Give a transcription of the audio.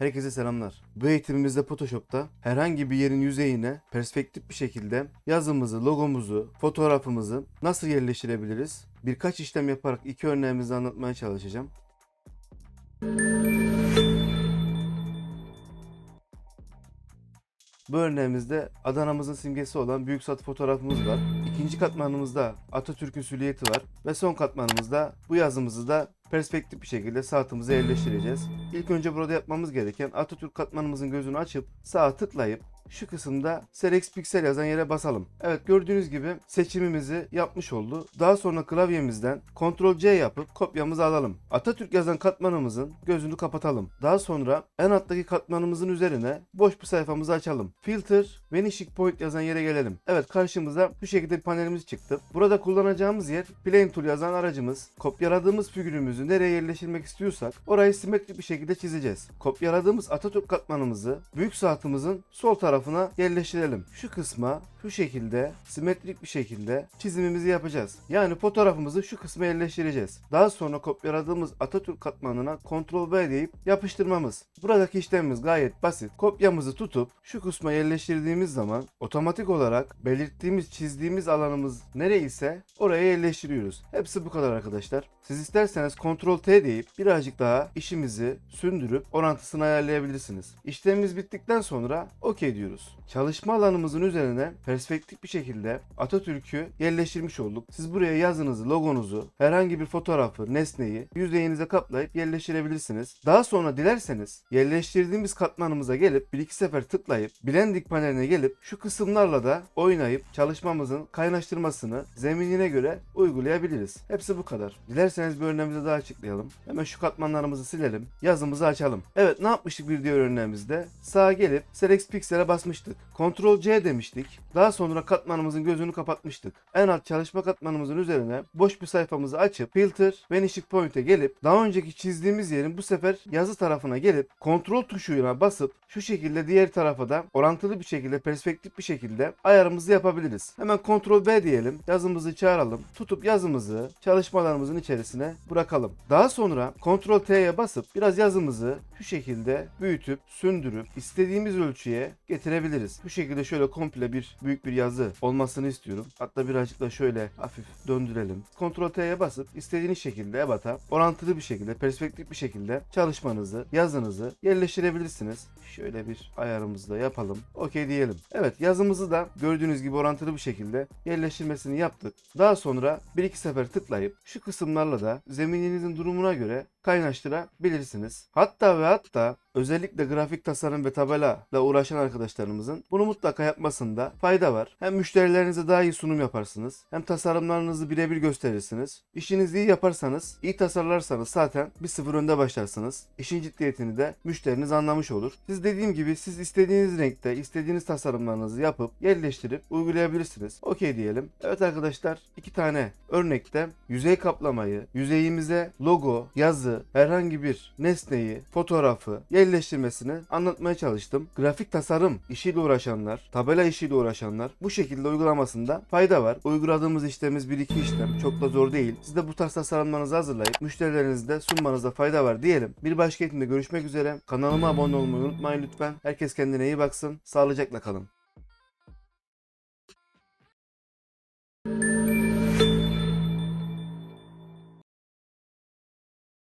Herkese selamlar. Bu eğitimimizde Photoshop'ta herhangi bir yerin yüzeyine perspektif bir şekilde yazımızı, logomuzu, fotoğrafımızı nasıl yerleştirebiliriz? Birkaç işlem yaparak iki örneğimizi anlatmaya çalışacağım. Bu örneğimizde Adana'mızın simgesi olan Büyük Sat fotoğrafımız var. İkinci katmanımızda Atatürk'ün silüeti var. Ve son katmanımızda bu yazımızı da perspektif bir şekilde saatimize yerleştireceğiz. İlk önce burada yapmamız gereken Atatürk katmanımızın gözünü açıp sağa tıklayıp şu kısımda Select Pixel yazan yere basalım. Evet gördüğünüz gibi seçimimizi yapmış oldu. Daha sonra klavyemizden Ctrl C yapıp kopyamızı alalım. Atatürk yazan katmanımızın gözünü kapatalım. Daha sonra en alttaki katmanımızın üzerine boş bir sayfamızı açalım. Filter, Vanishing Point yazan yere gelelim. Evet karşımıza bu şekilde bir panelimiz çıktı. Burada kullanacağımız yer Plane Tool yazan aracımız. Kopyaladığımız figürümüzü nereye yerleştirmek istiyorsak orayı simetrik bir şekilde çizeceğiz. Kopyaladığımız Atatürk katmanımızı büyük saatimizin sol tarafına yerleştirelim. Şu kısma şu şekilde simetrik bir şekilde çizimimizi yapacağız. Yani fotoğrafımızı şu kısma yerleştireceğiz. Daha sonra kopyaladığımız Atatürk katmanına Ctrl V deyip yapıştırmamız. Buradaki işlemimiz gayet basit. Kopyamızı tutup şu kısma yerleştirdiğimiz zaman otomatik olarak belirttiğimiz çizdiğimiz alanımız nereyse oraya yerleştiriyoruz. Hepsi bu kadar arkadaşlar. Siz isterseniz Ctrl T deyip birazcık daha işimizi sündürüp orantısını ayarlayabilirsiniz. İşlemimiz bittikten sonra OK diyoruz. Çalışma alanımızın üzerine perspektif bir şekilde Atatürk'ü yerleştirmiş olduk. Siz buraya yazınızı, logonuzu, herhangi bir fotoğrafı, nesneyi yüzeyinize kaplayıp yerleştirebilirsiniz. Daha sonra dilerseniz yerleştirdiğimiz katmanımıza gelip bir iki sefer tıklayıp Blending paneline gelip şu kısımlarla da oynayıp çalışmamızın kaynaştırmasını zeminine göre uygulayabiliriz. Hepsi bu kadar. Dilerseniz bir örneğimizi daha açıklayalım. Hemen şu katmanlarımızı silelim. Yazımızı açalım. Evet ne yapmıştık bir diğer örneğimizde? Sağa gelip Select Pixel'e basmıştık. Ctrl C demiştik. Sonra katmanımızın gözünü kapatmıştık. En alt çalışma katmanımızın üzerine boş bir sayfamızı açıp Filter, Vanishing Point'e gelip daha önceki çizdiğimiz yerin bu sefer yazı tarafına gelip Ctrl tuşuyla basıp şu şekilde diğer tarafa da orantılı bir şekilde perspektif bir şekilde ayarımızı yapabiliriz. Hemen Ctrl B diyelim. Yazımızı çağıralım. Tutup yazımızı çalışmalarımızın içerisine bırakalım. Daha sonra Ctrl T'ye basıp biraz yazımızı şu şekilde büyütüp sündürüp istediğimiz ölçüye getirebiliriz. Bu şekilde şöyle komple bir büyük bir yazı olmasını istiyorum. Hatta birazcık da şöyle hafif döndürelim. Ctrl T'ye basıp istediğiniz şekilde ebata orantılı bir şekilde perspektif bir şekilde çalışmanızı yazınızı yerleştirebilirsiniz. Şöyle bir ayarımızı da yapalım. OK diyelim. Evet yazımızı da gördüğünüz gibi orantılı bir şekilde yerleştirmesini yaptık. Daha sonra bir iki sefer tıklayıp şu kısımlarla da zemininizin durumuna göre kaynaştırabilirsiniz. Hatta ve hatta özellikle grafik tasarım ve tabela ile uğraşan arkadaşlarımızın bunu mutlaka yapmasında fayda var. Hem müşterilerinize daha iyi sunum yaparsınız. Hem tasarımlarınızı birebir gösterirsiniz. İşinizi iyi yaparsanız, iyi tasarlarsanız zaten bir sıfır önde başlarsınız. İşin ciddiyetini de müşteriniz anlamış olur. Siz dediğim gibi siz istediğiniz renkte, istediğiniz tasarımlarınızı yapıp yerleştirip uygulayabilirsiniz. Okey diyelim. Evet arkadaşlar iki tane örnekte yüzey kaplamayı, yüzeyimize logo, yazı, herhangi bir nesneyi, fotoğrafı yerleştirmesini anlatmaya çalıştım. Grafik tasarım işiyle uğraşanlar, tabela işiyle uğraşanlar bu şekilde uygulamasında fayda var. Uyguladığımız işlemimiz bir iki işlem. Çok da zor değil. Siz de bu tarz tasarımlarınızı hazırlayıp müşterilerinizde sunmanızda fayda var diyelim. Bir başka eğitimde görüşmek üzere. Kanalıma abone olmayı unutmayın lütfen. Herkes kendine iyi baksın. Sağlıcakla kalın.